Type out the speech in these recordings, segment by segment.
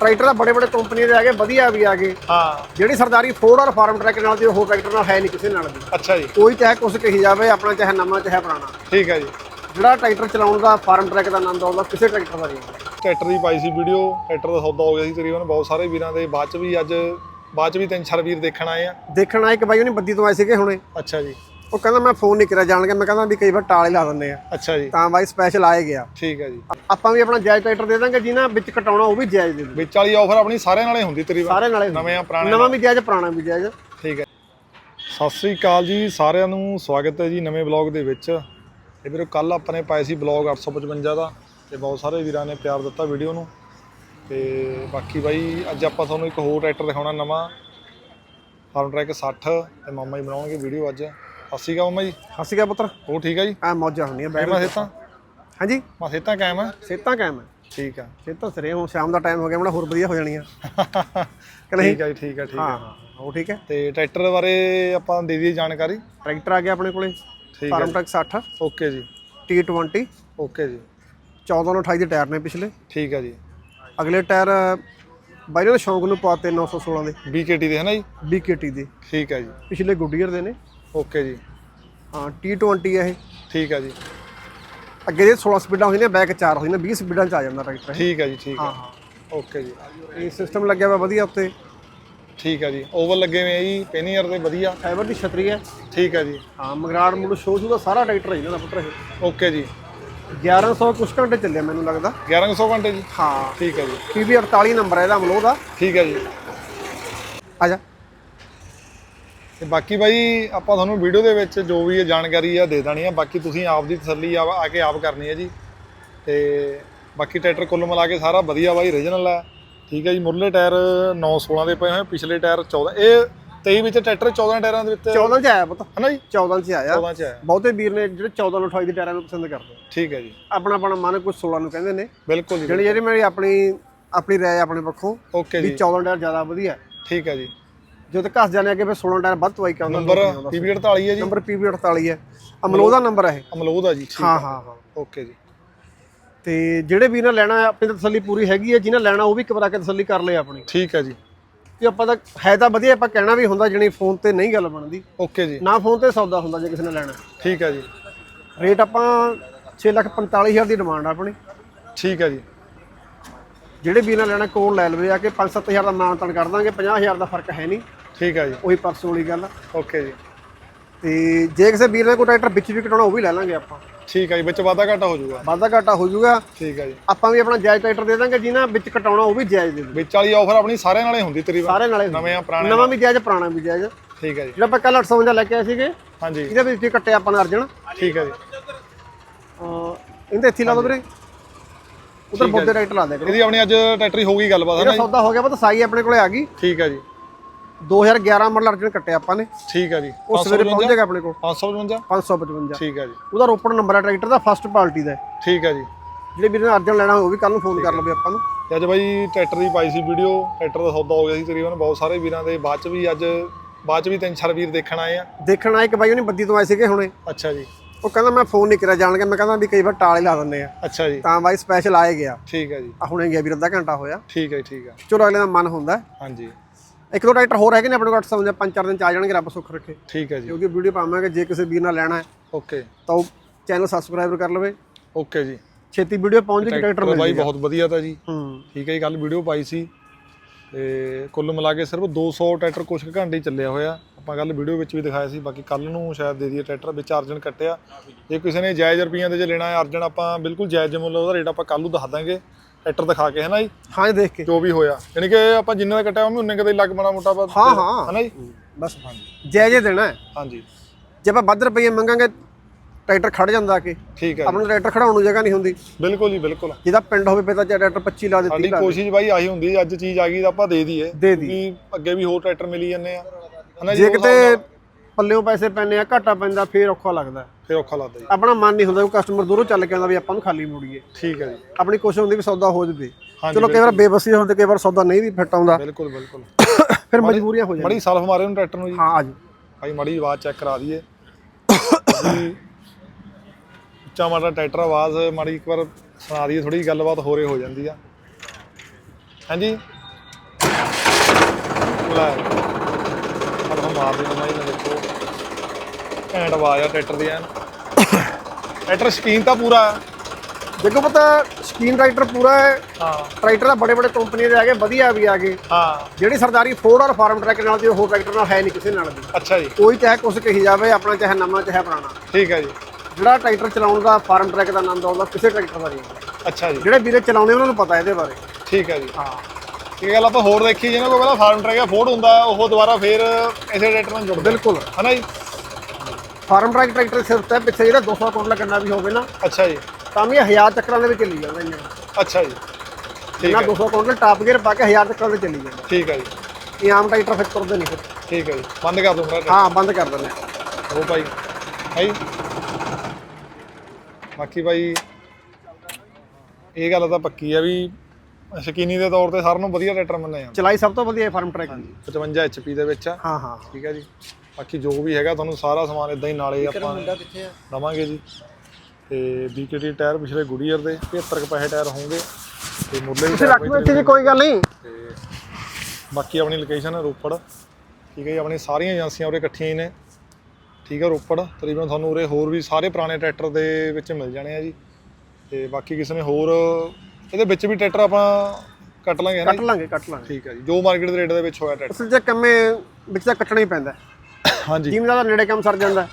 Tractor ਤਾਂ ਬੜੇ ਬੜੇ ਕੰਪਨੀਆਂ ਦੇ ਆ ਗਏ ਵਧੀਆ ਵੀ ਆ ਗਏ। ਹਾਂ। ਜਿਹੜੀ ਸਰਦਾਰੀ ਫੋਰਡ ਔਰ ਫਾਰਮ ਟਰੈਕ ਨਾਲ ਦੀ ਹੋਰ ਟਰੈਕਟਰ ਨਾਲ ਹੈ ਨਹੀਂ ਕਿਸੇ ਨਾਲ ਦੀ ਅੱਛਾ ਜੀ। ਕੋਈ ਚਾਹੇ ਕੁਛ ਕਹੀ ਜਾਵੇ ਆਪਣਾ ਚਾਹੇ ਨਵਾਂ ਚਾਹੇ ਪੁਰਾਣਾ। ਠੀਕ ਹੈ ਜੀ। ਜਿਹੜਾ ਟਰੈਕਟਰ ਚਲਾਉਣ ਦਾ ਫਾਰਮ ਟਰੈਕ ਦਾ ਆਨੰਦ ਆਉਂਦਾ ਕਿਸੇ ਟਰੈਕਟਰ ਦਾ ਨਹੀਂ। ਟਰੈਕਟਰ ਦੀ ਪਾਈ ਸੀ ਵੀਡੀਓ ਟਰੈਕਟਰ ਦਾ ਸੌਦਾ ਹੋ ਗਿਆ ਸੀ ਤਕਰੀਬਨ ਬਹੁਤ ਸਾਰੇ ਵੀਰਾਂ ਦੇ। ਬਾਅਦ ਚ ਵੀ ਅੱਜ ਬਾਅਦ ਚ ਵੀ ਤਿੰਨ ਚਾਰ ਵੀਰ ਦੇਖਣ ਆਏ ਆ। ਦੇਖਣ ਆਏ ਕਿ ਬਾਈ ਉਹਨੇ ਬੱਦੀ ਤੋਂ ਆਏ ਸੀਗੇ ਹੁਣੇ। ਅੱਛਾ ਜੀ। ਉਹ ਕਹਿੰਦਾ ਮੈਂ ਫੋਨ ਨਹੀਂ ਕਰਿਆ ਜਾਣ ਕੇ ਮੈਂ ਕਹਿੰਦਾ ਵੀ ਕਈ ਵਾਰ ਟਾਲੇ ਲਾ ਦਿੰਦੇ ਆ। ਅੱਛਾ ਜੀ। ਤਾਂ ਬਾਈ ਸਪੈਸ਼ਲ ਆਏ ਗਿਆ। ਠੀਕ ਹੈ ਜੀ। ਆਪਾਂ ਵੀ ਆਪਣਾ ਜਾਇਜ਼ ਟਰੈਕਟਰ ਦੇ ਦਾਂਗੇ ਜਿਹਨਾਂ ਵਿੱਚ ਕਟਾਉਣਾ ਉਹ ਵੀ ਜਾਇਜ਼ ਦੇ ਦੇ ਵਿੱਚ ਵਾਲੀ ਆਫਰ ਆਪਣੀ ਸਾਰਿਆਂ ਨਾਲੇ ਹੁੰਦੀ ਤਕਰੀਬਨ। ਸਾਰੇ ਨਾਲੇ ਨਵੇਂ ਆ ਪੁਰਾਣੇ ਨਵਾਂ ਵੀ ਜਾਇਜ਼ ਪੁਰਾਣਾ ਵੀ ਜਾਇਜ਼ ਠੀਕ ਹੈ ਸਤਿ ਸ੍ਰੀ ਅਕਾਲ ਜੀ ਸਾਰਿਆਂ ਨੂੰ ਸਵਾਗਤ ਹੈ ਜੀ ਨਵੇਂ ਬਲੌਗ ਦੇ ਵਿੱਚ। ਇਹ ਵੀਰੋ ਕੱਲ ਆਪਾਂ ਨੇ ਪਾਏ ਸੀ ਬਲੌਗ 855 ਦਾ ਤੇ ਬਹੁਤ ਸਾਰੇ ਵੀਰਾਂ ਨੇ ਪਿਆਰ ਦਿੱਤਾ ਵੀਡੀਓ ਨੂੰ। ਤੇ ਬਾਕੀ ਬਾਈ ਅੱਜ ਆਪਾਂ ਤੁਹਾਨੂੰ ਇੱਕ ਹੋਰ ਟਰੈਕਟਰ ਦਿਖਾਉਣਾ ਨਵਾਂ। ਫਾਰਮ ਟਰੈਕ 60 ਤੇ ਮਾਮਾ ਜੀ ਬਣਾਉਣਗੇ ਵੀਡੀਓ ਅੱਜ। ਸਤਿ ਸ੍ਰੀ ਅਕਾਲ ਮਾਮਾ ਜੀ। ਹੱਸ ਗਿਆ ਪੁੱਤਰ। ਹੋਰ ਠੀਕ ਹੈ ਜੀ? ਆ ਮੌਜਾਂ ਹੁੰਦੀਆਂ ਮੈਂ ਬੈਠ ਸੇਤਾਂ ਹਾਂਜੀ। ਮੈਂ ਸੇਤਾਂ ਕਾਇਮ ਆ? ਸੇਤਾਂ ਕਾਇਮ ਹੈ ਠੀਕ ਆ। ਸੇਤਾਂ ਸਰੇ ਹੁਣ ਸ਼ਾਮ ਦਾ ਟਾਈਮ ਹੋ ਗਿਆ ਮੜਾ ਹੋਰ ਵਧੀਆ ਹੋ ਜਾਣੀਆਂ। ਕਿ ਨਹੀਂ? ਠੀਕ ਹੈ ਜੀ ਠੀਕ ਹੈ ਠੀਕ ਹਾਂ ਉਹ ਠੀਕ ਹੈ ਤੇ ਟਰੈਕਟਰ ਬਾਰੇ ਆਪਾਂ ਦੇ ਦਈਏ ਜਾਣਕਾਰੀ? ਟਰੈਕਟਰ ਆ ਗਿਆ ਆਪਣੇ ਕੋਲੇ ਫਾਰਮ ਟਰੈਕ 60 ਓਕੇ ਜੀ। T20 ਓਕੇ ਜੀ। 14 ਨੂੰ 28 ਦੇ ਟਾਇਰ ਨੇ ਪਿਛਲੇ। ਠੀਕ ਹੈ ਜੀ। ਅਗਲੇ ਟਾਇਰ ਬਾਈ ਨੇ ਸ਼ੌਂਕ ਨੂੰ ਪਾਤੇ 916 ਦੇ। BKT ਦੇ ਹੈ ਨਾ ਜੀ BKT ਦੇ। ਠੀਕ ਹੈ ਜੀ। ਪਿਛਲੇ ਗੁੱਡੀਅਰ ਦੇ ਨੇ। ਓਕੇ ਜੀ। ਹਾਂ T20 ਹੈ ਇਹ। ਠੀਕ ਹੈ ਜੀ। ਅੱਗੇ ਦੇ 16 ਸਪੀਡਾਂ ਹੋਈਆਂ ਨੇ ਬੈਕ 4 ਹੋਈਆਂ ਨੇ 20 ਸਪੀਡਾਂ ਚ ਆ ਜਾਂਦਾ ਟਰੈਕਟਰ ਇਹ। ਠੀਕ ਹੈ ਜੀ ਠੀਕ ਹਾਂ ਹੈ ਹਾਂ। ਓਕੇ ਜੀ। ਇਹ ਸਿਸਟਮ ਲੱਗਿਆ ਵਾ ਵਧੀਆ ਉੱਤੇ। ਠੀਕ ਹੈ ਜੀ। ਓਵਰ ਲੱਗੇ ਹੋਏ ਆ ਜੀ ਪੈਨੀਅਰ ਦੇ ਵਧੀਆ। ਫਾਈਬਰ ਦੀ ਛਤਰੀ ਹੈ। ਠੀਕ ਹੈ ਜੀ। ਹਾਂ ਮਗਰਾੜ ਮੁੰਡ ਸ਼ੋ ਸ਼ੂ ਦਾ ਸਾਰਾ ਟਰੈਕਟਰ ਹੈ ਇਹਨਾਂ ਦਾ ਪੁੱਤਰ ਇਹ। ਓਕੇ ਜੀ। 1100 ਕੁਛ ਘੰਟੇ ਚੱਲਿਆ ਮੈਨੂੰ ਲੱਗਦਾ। 1100 ਘੰਟੇ ਜੀ। ਹਾਂ। ਠੀਕ ਹੈ ਜੀ। PB 48 ਨੰਬਰ ਹੈ ਇਹਦਾ ਅਮਲੋ ਦਾ। ਠੀਕ ਹੈ ਜੀ। ਆ ਜਾ। ਤੇ ਬਾਕੀ ਬਾਈ ਆਪਾਂ ਤੁਹਾਨੂੰ ਵੀਡੀਓ ਦੇ ਵਿੱਚ ਜੋ ਵੀ ਇਹ ਜਾਣਕਾਰੀ ਆ ਦੇ ਦੇਣੀ ਆ। ਬਾਕੀ ਤੁਸੀਂ ਆਪ ਦੀ ਤਸੱਲੀ ਆ ਆ ਕੇ ਆਪ ਕਰਨੀ ਹੈ ਜੀ। ਤੇ ਬਾਕੀ ਟਰੈਕਟਰ ਕੁੱਲ ਮਿਲਾ ਕੇ ਸਾਰਾ ਵਧੀਆ ਬਾਈ ਰੀਜਨਲ ਹੈ ਠੀਕ ਹੈ ਜੀ ਮੁਰਲੇ ਟਾਇਰ 9 16 ਦੇ ਪਏ ਹੋਏ ਪਿਛਲੇ ਟਾਇਰ 14 ਇਹ 23 ਵਿੱਚ ਟਰੈਕਟਰ 14 ਟਾਇਰਾਂ ਦੇ ਵਿੱਚ 14 ਚ ਆਇਆ ਪੁੱਤ। ਹੈ ਨਾ ਜੀ? 14 ਚ ਆਇਆ। 14 ਚ ਆਇਆ। ਬਹੁਤੇ ਵੀਰ ਨੇ ਜਿਹੜੇ 14 ਨੂੰ 28 ਦੇ ਟਾਇਰਾਂ ਨੂੰ ਪਸੰਦ ਕਰਦੇ ਆ। ਠੀਕ ਹੈ ਜੀ। ਆਪਣਾ ਆਪਣਾ ਮਨ ਕੁਝ 16 ਨੂੰ ਕਹਿੰਦੇ ਨੇ। ਬਿਲਕੁਲ ਜੀ ਜਿਹੜੀ ਜਿਹੜੀ ਮੇਰੀ ਆਪਣੀ ਆਪਣੀ ਰਾਏ ਆਪਣੇ ਪੱਖੋਂ ਓਕੇ ਵੀ ਜੀ। 14 ਟਾਇਰ ਜ਼ਿਆਦਾ ਵਧੀਆ। ਠੀਕ ਹੈ ਜੀ। ਜਦੋਂ ਤੱਕ ਘਸ ਜਾਣੇ ਅੱਗੇ ਫਿਰ 16 ਟਾਇਰ ਵੱਧ ਤਵਾਈ ਕਾਉਂਦਾ ਨੰਬਰ PB 48 ਹੈ ਜੀ। ਨੰਬਰ PB 48 ਹੈ। ਅਮਲੋ ਦਾ ਨੰਬਰ ਹੈ ਇਹ। ਅਮਲੋਦ ਆ ਜੀ ਠੀਕ ਹਾਂ ਹਾਂ ਹਾਂ। ਓਕੇ ਜੀ। ਤੇ ਜਿਹੜੇ ਵੀ ਨਾ ਲੈਣਾ ਆਪਣੀ ਤਾਂ ਤਸੱਲੀ ਪੂਰੀ ਹੈਗੀ ਹੈ ਜਿਹਨੇ ਲੈਣਾ ਉਹ ਵੀ ਕਬਰਾ ਕੇ ਤਸੱਲੀ ਕਰ ਲਏ ਆਪਣੀ। ਠੀਕ ਹੈ ਜੀ। ਕਿ ਆਪਾਂ ਤਾਂ ਹੈ ਤਾਂ ਵਧੀਆ ਆਪਾਂ ਕਹਿਣਾ ਵੀ ਹੁੰਦਾ ਜਣੀ ਫੋਨ ਤੇ ਨਹੀਂ ਗੱਲ ਬਣਦੀ। ਓਕੇ ਜੀ। ਨਾ ਫੋਨ ਤੇ ਸੌਦਾ ਹੁੰਦਾ ਜੇ ਕਿਸੇ ਨੇ ਲੈਣਾ। ਠੀਕ ਹੈ ਜੀ। ਰੇਟ ਆਪਾਂ 645000 ਦੀ ਡਿਮਾਂਡ ਆ ਆਪਣੀ। ਠੀਕ ਹੈ ਜੀ। ਜਿਹੜੇ ਵੀ ਨਾ ਲੈਣਾ ਕੋਲ ਲੈ ਲਵੇ ਆ ਕੇ 5-7000 ਦਾ ਮਾਨ ਤਣ ਕਰ ਦਾਂਗੇ 50000 ਦਾ ਫ਼ਰਕ ਹੈ ਨਹੀਂ। ਠੀਕ ਹੈ ਜੀ। ਉਹੀ ਪਰਸੋਂ ਵਾਲੀ ਗੱਲ ਆ। ਓਕੇ ਜੀ। ਤੇ ਜੇ ਕਿਸੇ ਵੀਰ ਨੇ ਕੋਈ ਟਰੈਕਟਰ ਵਿੱਚ ਵੀ ਕਟਾਉਣਾ ਉਹ ਵੀ ਲੈ ਲਾਂਗੇ ਆਪਾਂ। ਠੀਕ ਹੈ ਜੀ ਵਿੱਚ ਵਾਧਾ ਘਾਟਾ ਹੋ ਜਾਊਗਾ। ਵਾਧਾ ਘਾਟਾ ਹੋ ਜਾਊਗਾ। ਠੀਕ ਹੈ ਜੀ। ਆਪਾਂ ਵੀ ਆਪਣਾ ਜਾਇਜ਼ ਟਰੈਕਟਰ ਦੇ ਦਾਂਗੇ ਜਿਹਨਾਂ ਵਿੱਚ ਕਟਾਉਣਾ ਉਹ ਵੀ ਜਾਇਜ਼ ਦੇ ਦੇ ਵਿੱਚ ਵਾਲੀ ਆਫਰ ਆਪਣੀ ਸਾਰਿਆਂ ਨਾਲੇ ਹੁੰਦੀ ਤਕਰੀਬਨ। ਸਾਰੇ ਨਾਲੇ ਨਵੇਂ ਆ ਪੁਰਾਣੇ ਨਵਾਂ ਵੀ ਜਾਇਜ਼ ਪੁਰਾਣਾ ਵੀ ਜਾਇਜ਼। ਠੀਕ ਹੈ ਜੀ। ਜਿਹੜਾ ਆਪਾਂ ਕੱਲ 850 ਲੈ ਕੇ ਆਏ ਸੀਗੇ ਹਾਂਜੀ। ਇਹਦੇ ਵਿੱਚ ਕੱਟਿਆ ਆਪਾਂ ਨੇ ਅਰਜਨ। ਠੀਕ ਹੈ ਜੀ। ਇਹਦੇ ਇੱਥੇ ਲਾ ਦੋ ਵੀਰੇ। ਉਧਰ ਬੋਦੇ ਟਰੈਕਟਰ ਲਾ ਦੇ ਕਰੋ। ਇਹਦੀ ਆਪਣੀ ਅੱਜ ਟਰੈਕਟਰੀ ਹੋ ਗਈ ਗੱਲਬਾਤ ਹੈ ਨਾ ਸੌਦਾ ਹੋ ਗਿਆ ਪਤਾ ਸਾਈ ਆਪਣੇ ਕੋਲੇ ਆ ਗਈ। ਠੀਕ ਹੈ ਜੀ। 2011 ਮਾਡਲ ਅਰਜਨ ਕੱਟਿਆ ਆਪਾਂ ਨੇ। ਠੀਕ ਹੈ ਜੀ। ਉਹ ਸਵੇਰੇ ਪਹੁੰਚ ਜਾਏਗਾ ਆਪਣੇ ਕੋਲ। 555 555 ਠੀਕ ਹੈ ਜੀ। ਉਹਦਾ ਰੋਪੜ ਨੰਬਰ ਹੈ ਟਰੈਕਟਰ ਦਾ ਫਸਟ ਪਾਰਟੀ ਦਾ। ਠੀਕ ਹੈ ਜੀ। ਜਿਹੜੇ ਵੀਰੇ ਨੇ ਅਰਜਨ ਲੈਣਾ ਉਹ ਵੀ ਕੱਲ ਨੂੰ ਫੋਨ ਕਰ ਲਵੇ ਆਪਾਂ ਨੂੰ। ਤੇ ਅੱਜ ਬਾਈ ਟਰੈਕਟਰ ਦੀ ਪਾਈ ਸੀ ਵੀਡੀਓ ਟਰੈਕਟਰ ਦਾ ਸੌਦਾ ਹੋ ਗਿਆ ਸੀ ਤਕਰੀਬਨ ਬਹੁਤ ਸਾਰੇ ਵੀਰਾਂ ਦੇ। ਬਾਅਦ ਚ ਵੀ ਅੱਜ ਬਾਅਦ ਚ ਵੀ ਤਿੰਨ ਚਾਰ ਵੀਰ ਦੇਖਣ ਆਏ ਆ। ਦੇਖਣ ਆਏ ਕਿ ਬਾਈ ਉਹਨੇ ਬੱਦੀ ਤੋਂ ਆਏ ਸੀਗੇ ਹੁਣੇ। ਅੱਛਾ ਜੀ। ਉਹ ਕਹਿੰਦਾ ਮੈਂ ਫੋਨ ਨਹੀਂ ਕਰਿਆ ਜਾਣ ਕੇ ਮੈਂ ਕਹਿੰਦਾ ਵੀ ਕਈ ਵਾਰ ਟਾਲੇ ਲਾ ਦਿੰਦੇ ਆ। ਅੱਛਾ ਜੀ। ਤਾਂ ਬਾਈ ਸਪੈਸ਼ਲ ਆਏ ਗਿਆ। ਠੀਕ ਹੈ ਜੀ। ਆ ਹੁਣੇ ਗਿਆ ਵੀਰ ਅੱਧਾ ਘੰਟਾ ਹੋਇਆ। ਠੀਕ ਹੈ ਠੀਕ ਹੈ ਚਲੋ ਅਗਲੇ ਦਾ ਮਨ ਹੁੰਦਾ। ਹਾਂਜੀ। ਇੱਕ ਦੋ ਟਰੈਕਟਰ ਹੋਰ ਹੈਗੇ ਨੇ ਆਪਣੇ ਕੋਲ 800 ਦੇ ਪੰਜ ਚਾਰ ਦਿਨ ਚ ਆ ਜਾਣਗੇ ਰੱਬ ਸੁੱਖ ਰੱਖੇ। ਠੀਕ ਹੈ ਜੀ। ਕਿਉਂਕਿ ਵੀਡੀਓ ਪਾਵਾਂਗੇ ਜੇ ਕਿਸੇ ਵੀਰ ਨਾਲ ਲੈਣਾ ਹੈ ਓਕੇ। ਤਾਂ ਉਹ ਚੈਨਲ ਸਬਸਕ੍ਰਾਈਬ ਕਰ ਲਵੇ। ਓਕੇ ਜੀ। ਛੇਤੀ ਵੀਡੀਓ ਪਹੁੰਚ ਜੇ ਟਰੈਕਟਰ ਮਿਲ ਬਾਈ ਬਹੁਤ ਵਧੀਆ ਤਾਂ ਜੀ। ਹੂੰ। ਠੀਕ ਹੈ ਜੀ ਕੱਲ ਵੀਡੀਓ ਪਾਈ ਸੀ। ਤੇ ਕੁੱਲ ਮਿਲਾ ਕੇ ਸਿਰਫ 200 ਟਰੈਕਟਰ ਕੁਛ ਕੁ ਘੰਟੇ ਚੱਲਿਆ ਹੋਇਆ। ਆਪਾਂ ਕੱਲ ਵੀਡੀਓ ਵਿੱਚ ਵੀ ਦਿਖਾਇਆ ਸੀ ਬਾਕੀ ਕੱਲ ਨੂੰ ਸ਼ਾਇਦ ਦੇ ਦਈਏ ਟਰੈਕਟਰ ਵਿੱਚ ਅਰਜਨ ਕੱਟਿਆ। ਜੇ ਕਿਸੇ ਨੇ ਜਾਇਜ਼ ਰੁਪਈਆਂ ਦੇ ਜੇ ਲੈਣਾ ਹੈ ਅਰਜਨ ਆਪਾਂ ਬਿਲਕੁਲ ਜਾਇਜ਼ ਮੁੱਲ ਉਹਦਾ ਰੇਟ ਆਪਾਂ ਕੱਲ ਨੂੰ ਦੱਸ ਦਾਂਗੇ। ਟਰੈਕਟਰ ਦਿਖਾ ਕੇ ਹੈ ਨਾ ਜੀ? ਹਾਂ ਜੀ ਦੇਖ ਕੇ। ਜੋ ਵੀ ਹੋਇਆ। ਯਾਨੀ ਕਿ ਆਪਾਂ ਜਿੰਨੇ ਦਾ ਕੱਟਿਆ ਉਹ ਉਹਨੇ ਕਦੇ ਲੱਗ ਬਣਾ ਮੋਟਾ ਬਸ ਹਾਂ ਹਾਂ ਹੈ। ਨਾ ਜੀ? ਬਸ। ਜੈ ਜੈ ਦੇਣਾ ਹੈ। ਹਾਂਜੀ। ਜੇ ਆਪਾਂ ਵੱਧ ਰੁਪਏ ਮੰਗਾਂਗੇ ਟਰੈਕਟਰ ਖੜ ਜਾਂਦਾ ਕਿ। ਠੀਕ ਹੈ ਆਪਣਾ ਟਰੈਕਟਰ ਖੜਾਉਣ ਨੂੰ ਜਗ੍ਹਾ ਨਹੀਂ ਹੁੰਦੀ। ਬਿਲਕੁਲ ਜੀ ਬਿਲਕੁਲ। ਜਿਹਦਾ ਪਿੰਡ ਹੋਵੇ ਫਿਰ ਤਾਂ ਚਾਹੇ ਟਰੈਕਟਰ 25 ਲਾ ਦੇ 30 ਸਾਡੀ ਕੋਸ਼ਿਸ਼ ਬਾਈ ਆਹੀ ਹੁੰਦੀ ਹੈ, ਅੱਜ ਚੀਜ਼ ਆ ਗਈ ਤਾਂ ਆਪਾਂ ਦੇ ਦਈਏ। ਕਿਉਂਕਿ ਅੱਗੇ ਵੀ ਹੋਰ ਟਰੈਕਟਰ ਮਿਲੀ ਜਾਂਦੇ ਆ। ਹਨਾ ਜੀ ਕਿਤੇ ਪੱਲਿਓਂ ਪੈਸੇ ਪੈਣੇ ਆ ਘਾਟਾ ਪੈਂਦਾ ਫੇਰ ਔਖਾ ਲੱਗਦਾ। ਫਿਰ ਔਖਾ ਲੱਗਦਾ ਜੀ। ਆਪਣਾ ਮਨ ਨਹੀਂ ਹੁੰਦਾ ਕਿ ਕਸਟਮਰ ਦੂਰੋਂ ਚੱਲ ਕੇ ਆਉਂਦਾ ਵੀ ਆਪਾਂ ਨੂੰ ਖਾਲੀ ਮੋੜੀਏ। ਠੀਕ ਹੈ ਜੀ। ਆਪਣੀ ਕੋਸ਼ਿਸ਼ ਹੁੰਦੀ ਵੀ ਸੌਦਾ ਹੋ ਜਵੇ। ਹਾਂਜੀ ਚਲੋ ਕਈ ਵਾਰ ਬੇਬਸੀ ਹੁੰਦੀ ਕਈ ਵਾਰ ਸੌਦਾ ਨਹੀਂ ਵੀ ਫਿੱਟ ਆਉਂਦਾ। ਬਿਲਕੁਲ ਬਿਲਕੁਲ। ਫਿਰ ਮਜਬੂਰੀਆਂ ਹੋ ਜਾਂਦੀਆਂ। ਮੜੀ ਸਲਫ ਮਾਰੇ ਨੂੰ ਟਰੈਕਟਰ ਨੂੰ ਜੀ। ਹਾਂ ਆਜੋ ਭਾਈ ਮੜੀ ਆਵਾਜ਼ ਚੈੱਕ ਕਰਾ ਦਈਏ। ਜੀ, ਉੱਚਾ ਮਾੜਾ ਟਰੈਕਟਰ ਆਵਾਜ਼ ਮਾੜੀ ਇੱਕ ਵਾਰ ਸੁਣਾ ਦਈਏ ਥੋੜੀ ਗੱਲਬਾਤ ਹੋਰੇ ਹੋ ਜਾਂਦੀ ਆ। ਹਾਂਜੀ? ਲੈ। ਮਾਰ ਦੇ ਮਾਈ ਨਾ ਦੇਖੋ। ਘੈਂਟ ਆਵਾਜ਼ ਆ ਟਰੈਕਟਰ ਦੀ ਐਨ। ਟਰੈਕਟਰ ਸਕੀਨ ਤਾਂ ਪੂਰਾ ਹੈ। ਦੇਖੋ ਪਤਾ ਸਕੀਨ ਰਾਈਟਰ ਪੂਰਾ ਹੈ। ਹਾਂ। ਟਰੈਕਟਰ ਦਾ ਬੜੇ ਬੜੇ ਕੰਪਨੀ ਦੇ ਆ ਗਏ ਵਧੀਆ ਵੀ ਆ ਗਏ ਹਾਂ। ਜਿਹੜੀ ਸਰਦਾਰੀ ਫੋਰਡ ਔਰ ਫਾਰਮ ਟਰੈਕ ਨਾਲ ਦੀ ਹੋਰ ਟਰੈਕਟਰ ਨਾਲ ਹੈ ਨਹੀਂ ਕਿਸੇ ਨਾਲ ਦੀ ਅੱਛਾ ਜੀ। ਕੋਈ ਚਾਹੇ ਕੁਛ ਕਹੀ ਜਾਵੇ ਆਪਣਾ ਚਾਹੇ ਨਵਾਂ ਚਾਹੇ ਪੁਰਾਣਾ। ਠੀਕ ਹੈ ਜੀ। ਜਿਹੜਾ ਟਰੈਕਟਰ ਚਲਾਉਣ ਦਾ ਫਾਰਮ ਟਰੈਕ ਦਾ ਆਨੰਦ ਆਉਂਦਾ ਕਿਸੇ ਟਰੈਕਟਰ ਦਾ ਨਹੀਂ ਆਉਂਦਾ। ਅੱਛਾ ਜੀ। ਜਿਹੜੇ ਵੀਰੇ ਚਲਾਉਂਦੇ ਉਹਨਾਂ ਨੂੰ ਪਤਾ ਇਹਦੇ ਬਾਰੇ। ਠੀਕ ਹੈ ਜੀ। ਹਾਂ। ਇਹ ਗੱਲ ਆਪਾਂ ਹੋਰ ਦੇਖੀ ਜਿਹਨਾਂ ਕੋਲ ਪਹਿਲਾਂ ਫਾਰਮ ਟਰੈਕ ਫੋਰਡ ਹੁੰਦਾ ਉਹ ਦੁਬਾਰਾ ਫੇਰ ਇਸੇ ਟਰੈਕਟਰ ਨਾਲ ਜੁੜਦੇ ਬਿਲਕੁਲ। ਹਨਾ ਜੀ? ਫਾਰਮ ਟਰੈਕ ਟਰੈਕਟਰ ਸਿਰਫ ਤੇ ਪਿੱਛੇ ਜਿਹੜਾ 200 ਕੁਇੰਟਲ ਕਰਨਾ ਵੀ ਹੋਵੇ ਨਾ ਅੱਛਾ ਜੀ। ਤਾਂ ਵੀ 1000 ਚੱਕਰਾਂ ਦੇ ਵਿੱਚ ਚੱਲੀ ਜਾਂਦਾ ਇੰਨਾ ਅੱਛਾ ਜੀ। ਠੀਕ ਇਹਨਾਂ ਹੈ। 200 ਕੁਇੰਟਲ ਟਾਪ ਗੇਅਰ ਪਾ ਕੇ 1000 ਚੱਕਰਾਂ ਦੇ ਚੱਲੀ ਜਾਂਦਾ। ਠੀਕ ਹੈ ਜੀ। ਇਹ ਆਮ ਟਰੈਕਟਰ ਫਿਰ ਤੁਰਦੇ ਨਹੀਂ ਫਿਰ। ਠੀਕ ਹੈ ਜੀ। ਬੰਦ ਕਰ ਦੋ ਮੇਰਾ ਹਾਂ ਬੰਦ ਕਰ ਦਿੰਦੇ ਹਾਂ। ਉਹ ਭਾਈ। ਹੈ ਜੀ? ਬਾਕੀ ਭਾਈ ਇਹ ਗੱਲ ਤਾਂ ਪੱਕੀ ਆ ਵੀ ਸ਼ਕੀਨੀ ਦੇ ਤੌਰ ਤੇ ਸਾਰਿਆਂ ਨੂੰ ਵਧੀਆ ਟਰੈਕਟਰ ਮੰਨਿਆ ਜਾਂਦਾ ਚਲਾਈ ਸਭ ਤੋਂ ਵਧੀਆ ਹੈ ਫਾਰਮ ਟਰੈਕ। ਦੀ 55 HP ਦੇ ਵਿੱਚ ਆ। ਹਾਂ ਹਾਂ। ਠੀਕ ਹੈ ਜੀ। ਬਾਕੀ ਜੋ ਵੀ ਹੈਗਾ ਤੁਹਾਨੂੰ ਸਾਰਾ ਸਮਾਨ ਇਦਾਂ ਹੀ ਨਾਲੇ ਆਪਾਂ ਦਵਾਂਗੇ ਜੀ। ਤੇ BKT ਟਾਇਰ ਪਿਛਲੇ ਗੁਡੀਅਰ ਦੇ 75 ਕੁ ਪੈਸੇ ਟਾਇਰ ਹੋਣਗੇ। ਤੇ ਮੁੱਢਲੇ ਵੀ ਰੱਖ ਲਓ ਇੱਥੇ ਜੀ ਕੋਈ ਗੱਲ ਨਹੀਂ। ਤੇ ਬਾਕੀ ਆਪਣੀ ਲੋਕੇਸ਼ਨ ਹੈ ਰੋਪੜ। ਠੀਕ ਹੈ ਜੀ ਆਪਣੀ ਸਾਰੀਆਂ ਏਜੰਸੀਆਂ ਉਰੇ ਇਕੱਠੀਆਂ ਹੀ ਨੇ। ਠੀਕ ਹੈ ਰੋਪੜ। ਤਕਰੀਬਨ ਤੁਹਾਨੂੰ ਉਰੇ ਹੋਰ ਵੀ ਸਾਰੇ ਪੁਰਾਣੇ ਟਰੈਕਟਰ ਦੇ ਵਿੱਚ ਮਿਲ ਜਾਣੇ ਆ ਜੀ। ਤੇ ਬਾਕੀ ਕਿਸੇ ਨੇ ਹੋਰ ਇਹਦੇ ਵਿੱਚ ਵੀ ਟਰੈਕਟਰ ਆਪਾਂ ਕੱਟ ਲਾਂਗੇ ਨਾ ਕੱਟ ਲਾਂਗੇ ਕੱਟ ਲਾਂਗੇ। ਠੀਕ ਹੈ ਜੀ। ਜੋ ਮਾਰਕੀਟ ਦੇ ਰੇਟ ਦੇ ਵਿੱਚ ਹੋਇਆ ਟਰੈਕਟਰ। ਅਸਲ 'ਚ ਕੰਮੇ ਵਿੱਚ ਤਾਂ ਕੱਟਣਾ ਹੀ ਪੈਂਦਾ। ਹਾਂਜੀ। ਜਿਵੇਂ ਦਾ ਨੇੜੇ ਕੰਮ ਸਰ ਜਾਂਦਾ।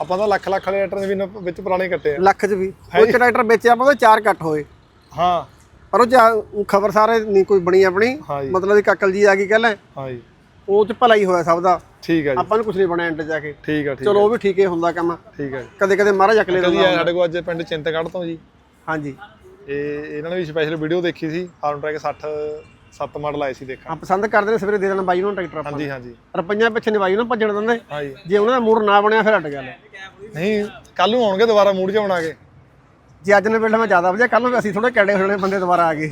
ਆਪਾਂ ਤਾਂ ਲੱਖ ਲੱਖ ਵਾਲੇ ਟਰੈਕਟਰ ਦੇ ਵੀ ਵਿੱਚ ਪੁਰਾਣੇ ਕੱਟੇ ਆ। ਲੱਖ 'ਚ ਵੀ। ਕੋਈ ਟਰੈਕਟਰ ਵੇਚਿਆ ਆਪਾਂ ਉਹਦੇ ਚਾਰ ਕੱਟ ਹੋਏ। ਹਾਂ। ਪਰ ਉਹ ਖਬਰ ਸਾਰੇ ਨਹੀਂ ਕੋਈ ਬਣੀ ਆਪਣੀ। ਮਤਲਬ ਇੱਕ ਅਕਲ ਜੀ ਆ ਗਈ ਕਹਿ ਲੈ ਹਾਂ ਜੀ। ਉਹ ਚ ਭਲਾ ਹੀ ਹੋਇਆ ਸਭ ਦਾ। ਠੀਕ ਹੈ ਜੀ। ਆਪਾਂ ਨੂੰ ਕੁਝ ਨਹੀਂ ਬਣਿਆ ਐਂਡ ਜਾ ਕੇ। ਠੀਕ ਹੈ ਠੀਕ ਚਲੋ ਉਹ ਵੀ ਠੀਕ ਹੀ ਹੁੰਦਾ ਕੰਮ। ਠੀਕ ਹੈ ਕਦੇ ਕਦੇ ਮਹਾਰਾਜ ਅਕਲੇ ਆਇਆ ਸਾਡੇ ਕੋਲ ਅੱਜ ਪਿੰਡ ਚਿੰਤਗੜ੍ਹ ਤੋਂ ਜੀ। ਹਾਂਜੀ। ਇਹ ਇਹਨਾਂ ਨੇ ਵੀ ਸਪੈਸ਼ਲ ਵੀਡੀਓ ਦੇਖੀ ਸੀ ਫਾਰਮ ਟਰੈਕ 60 7 ਮਾਡਲ ਆਏ ਸੀ ਦੇਖਣ। ਆ ਪਸੰਦ ਕਰਦੇ ਨੇ ਸਵੇਰੇ ਦੇ ਦੇਣਾ ਬਾਈ ਨੂੰ ਟਰੈਕਟਰ ਆਪਾਂ ਹਾਂਜੀ ਹਾਂਜੀ। ਰੁਪਈਆ ਪਿੱਛੇ ਨਹੀਂ ਬਾਈ ਨੂੰ ਭੱਜਣ ਦਿੰਦੇ। ਹਾਂ ਜੀ ਉਹਨਾਂ ਦਾ ਮੂਡ ਨਾ ਬਣਿਆ ਫਿਰ ਅੱਡ ਗੱਲ ਨਹੀਂ ਕੱਲ ਨੂੰ ਆਉਣਗੇ ਦੁਬਾਰਾ ਮੂਡ ਬਣਾ ਕੇ ਜੇ ਅੱਜ ਨੇ ਵੇਲੇ ਮੈਂ ਜ਼ਿਆਦਾ ਵਜੇ ਕੱਲ ਨੂੰ ਅਸੀਂ ਥੋੜੇ ਕੜੇ ਹੋਣੇ ਬੰਦੇ ਦੁਬਾਰਾ ਆ ਗਏ।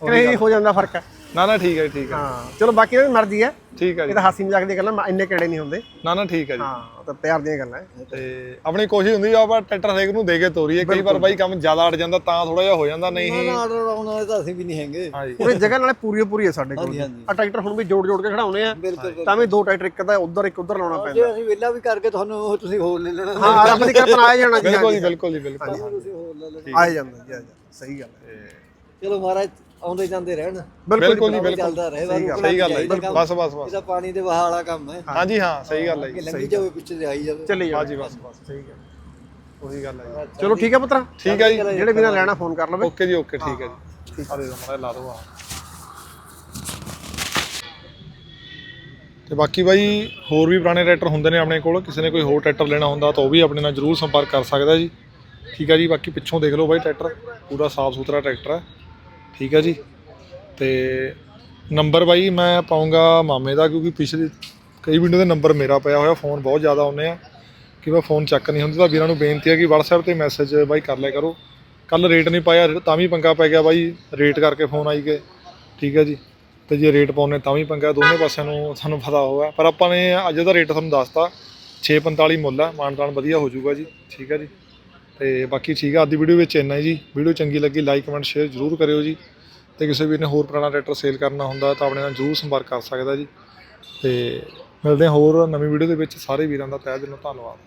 ਕਿਹਨੇ ਹੋ ਜਾਂਦਾ ਫ਼ਰਕ ਨਾ ਨਾ ਠੀਕ ਹੈ ਠੀਕ ਹੈ। ਹਾਂ ਚਲੋ ਬਾਕੀ ਇਹਨਾਂ ਦੀ ਮਰਜ਼ੀ ਹੈ। ਠੀਕ ਹੈ ਇਹ ਜੀ। ਤਾਂ ਹਾਸੀ ਮਜ਼ਾਕ ਦੀਆਂ ਗੱਲਾਂ ਮੈਂ- ਇੰਨੇ ਕੜੇ ਨਹੀਂ ਹੁੰਦੇ। ਨਾ ਨਾ ਠੀਕ ਹੈ ਜੀ। ਹਾਂ ਉਹ ਤਾਂ ਪਿਆਰ ਦੀਆਂ ਗੱਲਾਂ ਹੈ। ਤੇ ਆਪਣੀ ਕੋਸ਼ਿਸ਼ ਹੁੰਦੀ ਆ ਆਪਾਂ ਟਰੈਕਟਰ ਹਰੇਕ ਨੂੰ ਦੇ ਕੇ ਤੋਰੀਏ। ਕਈ ਵਾਰ ਬਾਈ ਕੰਮ ਜ਼ਿਆਦਾ ਅੜ ਜਾਂਦਾ ਤਾਂ ਥੋੜਾ ਜਿਹਾ ਹੋ ਜਾਂਦਾ ਨਹੀਂ। ਆਰਡਰ ਆਉਣ ਵਾਲੇ ਤਾਂ ਅਸੀਂ ਵੀ ਨਹੀਂ ਹੈਗੇ। ਉਹਦੇ ਜਗ੍ਹਾ ਨਾਲੇ ਪੂਰੀ ਪੂਰੀ ਹੈ ਸਾਡੇ ਕੋਲ। ਆ ਟਰੈਕਟਰ ਹੁਣ ਵੀ ਜੋੜ ਜੋੜ ਕੇ ਖੜਾਉਣੇ ਆ। ਤਾਂ ਵੀ ਦੋ ਟਰੈਕਟਰ ਇੱਕ ਦਾ ਉਧਰ ਇੱਕ ਉਧਰ ਲਾਉਣਾ ਪੈਂਦਾ। ਜੇ ਅਸੀਂ ਵਿਹਲਾ ਵੀ ਕਰਕੇ ਤੁਹਾਨੂੰ ਉਹ ਤੁਸੀਂ ਹੋਰ ਲੈ ਲੈਣਾ। ਹਾਂ ਰੱਬ ਦੀ ਕਿਰਪਾ ਨਾਲ ਆ ਜਾਣਾ ਜੀ ਬਿਲਕੁਲ ਜੀ ਬਿਲਕੁਲ ਜੀ ਬਿਲਕੁਲ। ਤੁਸੀਂ ਹੋਰ ਲੈ ਲੈਣਾ। ਆ ਜਾਂਦਾ ਜੀ ਆ ਜਾਂਦਾ। ਸਹੀ ਗੱਲ ਹੈ। ਚਲੋ ਮਹਾਰਾਜ ਆਉਂਦੇ ਜਾਂਦੇ ਰਹਿਣ। ਬਿਲਕੁਲ ਜੀ ਬਿਲਕੁਲ ਚੱਲਦਾ ਰਹੇ ਸਹੀ ਗੱਲ ਹੈ। ਜੀ। ਬਸ ਬਸ ਬਸ। ਇਹਦਾ ਪਾਣੀ ਦੇ ਵਹਾਅ ਵਾਲਾ ਕੰਮ ਹੈ। ਹਾਂਜੀ ਹਾਂ ਸਹੀ ਗੱਲ ਹੈ ਕਿ ਜੀ ਲੰਗੀ ਜਾਵੇ ਪਿੱਛੇ ਆਈ ਜਾਵੇ। ਚੱਲੀ ਜਾ ਹਾਂਜੀ ਬਸ ਬਸ ਸਹੀ ਗੱਲ ਉਹੀ ਗੱਲ ਹੈ ਜੀ। ਚਲੋ ਠੀਕ ਹੈ ਪੁੱਤਰਾ। ਠੀਕ ਹੈ ਜੀ। ਜਿਹੜੇ ਵੀ ਨਾਲ ਲੈਣਾ ਫੋਨ ਕਰ ਲਵੇ। ਓਕੇ ਜੀ ਓਕੇ ਠੀਕ ਹੈ ਜੀ। ਆ ਦੇ ਦੋ ਮਾੜਾ ਲਾ ਦੋ ਆ। ਤੇ ਬਾਕੀ ਬਾਈ ਹੋਰ ਵੀ ਪੁਰਾਣੇ ਟਰੈਕਟਰ ਹੁੰਦੇ ਨੇ ਆਪਣੇ ਕੋਲ। ਕਿਸੇ ਨੇ ਕੋਈ ਹੋਰ ਟਰੈਕਟਰ ਲੈਣਾ ਹੁੰਦਾ ਤਾਂ ਉਹ ਵੀ ਆਪਣੇ ਨਾਲ ਜਰੂਰ ਸੰਪਰਕ ਕਰ ਸਕਦਾ ਜੀ। ਠੀਕ ਹੈ ਜੀ ਬਾਕੀ ਪਿੱਛੋਂ ਦੇਖ ਲਓ ਬਾਈ ਟਰੈਕਟਰ। ਪੂਰਾ ਸਾਫ਼ ਸੁਥਰਾ ਟਰੈਕਟਰ ਹੈ। ਠੀਕ ਹੈ ਜੀ। ਤੇ ਨੰਬਰ ਬਾਈ ਮੈਂ ਪਾਉਂਗਾ ਮਾਮੇ ਦਾ, ਕਿਉਂਕਿ ਪਿਛਲੇ ਕਈ ਵੀਡੀਓ ਦੇ ਨੰਬਰ ਮੇਰਾ ਪਿਆ ਹੋਇਆ ਫੋਨ ਬਹੁਤ ਜ਼ਿਆਦਾ ਆਉਂਦੇ ਆ। ਕਿ ਮੈਂ ਫੋਨ ਚੱਕ ਨਹੀਂ ਹੁੰਦਾ, ਤਾਂ ਵੀਰਾਂ ਨੂੰ ਬੇਨਤੀ ਹੈ ਕਿ WhatsApp ਤੇ ਮੈਸੇਜ ਬਾਈ ਕਰ ਲਿਆ ਕਰੋ। ਕੱਲ ਰੇਟ ਨਹੀਂ ਪਾਇਆ ਤਾਂ ਵੀ ਪੰਗਾ ਪੈ ਗਿਆ ਬਾਈ ਰੇਟ ਕਰਕੇ ਫੋਨ ਆਈ ਗਏ। ਠੀਕ ਹੈ ਜੀ। ਤੇ ਜੇ ਰੇਟ ਪਾਉਨੇ ਤਾਂ ਵੀ ਪੰਗਾ, ਦੋਨੇ ਪਾਸਿਆਂ ਨੂੰ ਸਾਨੂੰ ਪਤਾ ਹੋਗਾ ਪਰ ਆਪਾਂ ਨੇ ਅੱਜ ਦਾ ਰੇਟ ਤੁਹਾਨੂੰ ਦੱਸਤਾ 645 ਮੁੱਲ ਆ ਮਾਨਤਾਨ ਵਧੀਆ ਹੋ ਜਾਊਗਾ ਜੀ। ਠੀਕ ਹੈ ਜੀ। ਤੇ ਬਾਕੀ ਠੀਕ ਆ, ਅੱਜ ਦੀ ਵੀਡੀਓ ਵਿੱਚ ਇੰਨਾ ਹੀ ਜੀ। ਵੀਡੀਓ ਚੰਗੀ ਲੱਗੀ ਲਾਈਕ ਕਮੈਂਟ ਸ਼ੇਅਰ ਜ਼ਰੂਰ ਕਰਿਓ ਜੀ। ਤੇ ਕਿਸੇ ਵੀਰ ਨੇ ਹੋਰ ਪੁਰਾਣਾ ਟਰੈਕਟਰ ਸੇਲ ਕਰਨਾ ਹੁੰਦਾ ਤਾਂ ਆਪਣੇ ਨਾਲ ਜ਼ਰੂਰ ਸੰਪਰਕ ਕਰ ਸਕਦਾ ਜੀ। ਤੇ ਮਿਲਦੇ ਹਾਂ ਹੋਰ ਨਵੀਂ ਵੀਡੀਓ ਦੇ ਵਿੱਚ। ਸਾਰੇ ਵੀਰਾਂ ਦਾ ਤਹਿ ਦਿਲੋਂ ਧੰਨਵਾਦ।